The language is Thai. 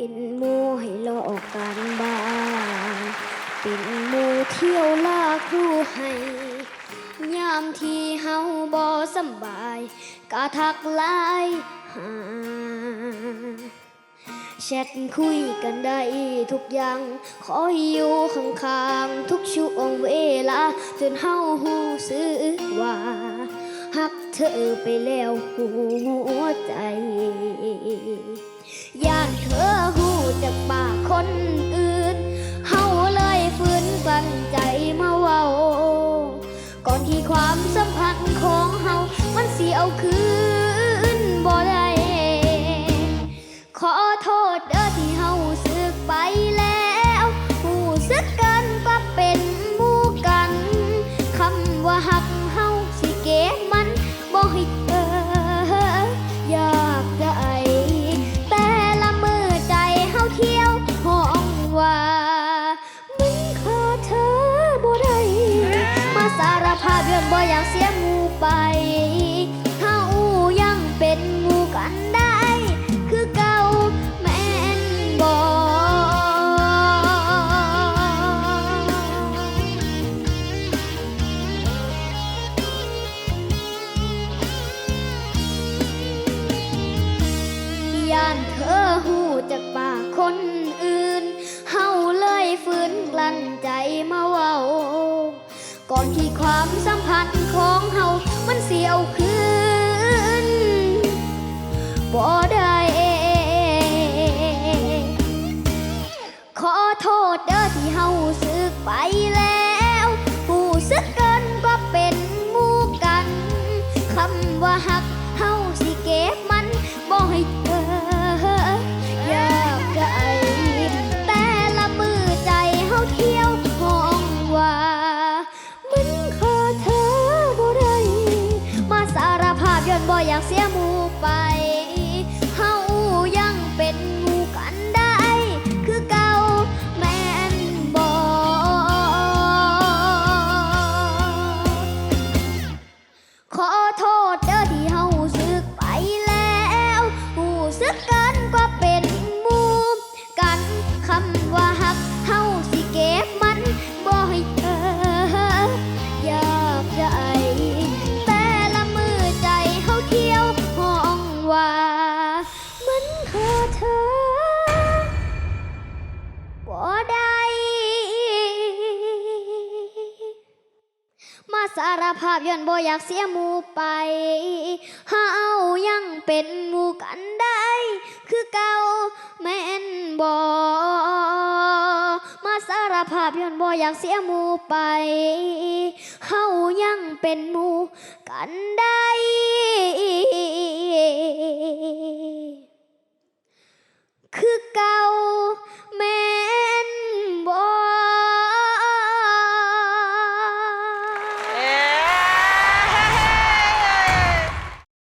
เป็นมูให้ลอกการบ้านเป็นมูเที่ยวลาครูให้ยามที่เฮาบ่สบายกะทักไลน์หาแชทคุยกันได้ทุกอย่าง ขอให้อยู่ข้างๆทุกช่วงเวลา จนเฮาหูสึกว่าหักเธอไปแล้วหัวใจ ความสัมพันธ์ของเฮา มันสิเอาคืนบ่ได้ ขอโทษเด้อที่เฮาสึกไปแล้วหูสึกกันก็เป็นหมู่กัน คำว่าหักเฮาสิเก็บมันบ่ให้เธออยากได้ บ่อยากเสียหมูไปเฮายังเป็นหมู่กันได้ คือเก่าแม่นบ่ย่านเธอหูจากปากคนอื่น เฮาเลยฝืนกลั้นใจมา ก่อนที่ความสัมพันธ์ของเฮามันเสียวคืนบ่ได้ขอโทษเด้อที่เฮาสึกไปแล้วผู้สึกเกินก็เป็นมู่กันคำว่าหักเฮาสิเก็บมันบ่ให้ อยากเสียหมู่ไป มันขอเธอบ่ได้มาสารภาพย้อนบ่อยากเสียหมู่ไปเฮายังเป็นหมู่กันได้ คือเก่าแม่นบ่มาสารภาพย้อนบ่อยากเสียหมู่ไปเฮายังเป็นหมู่กันได้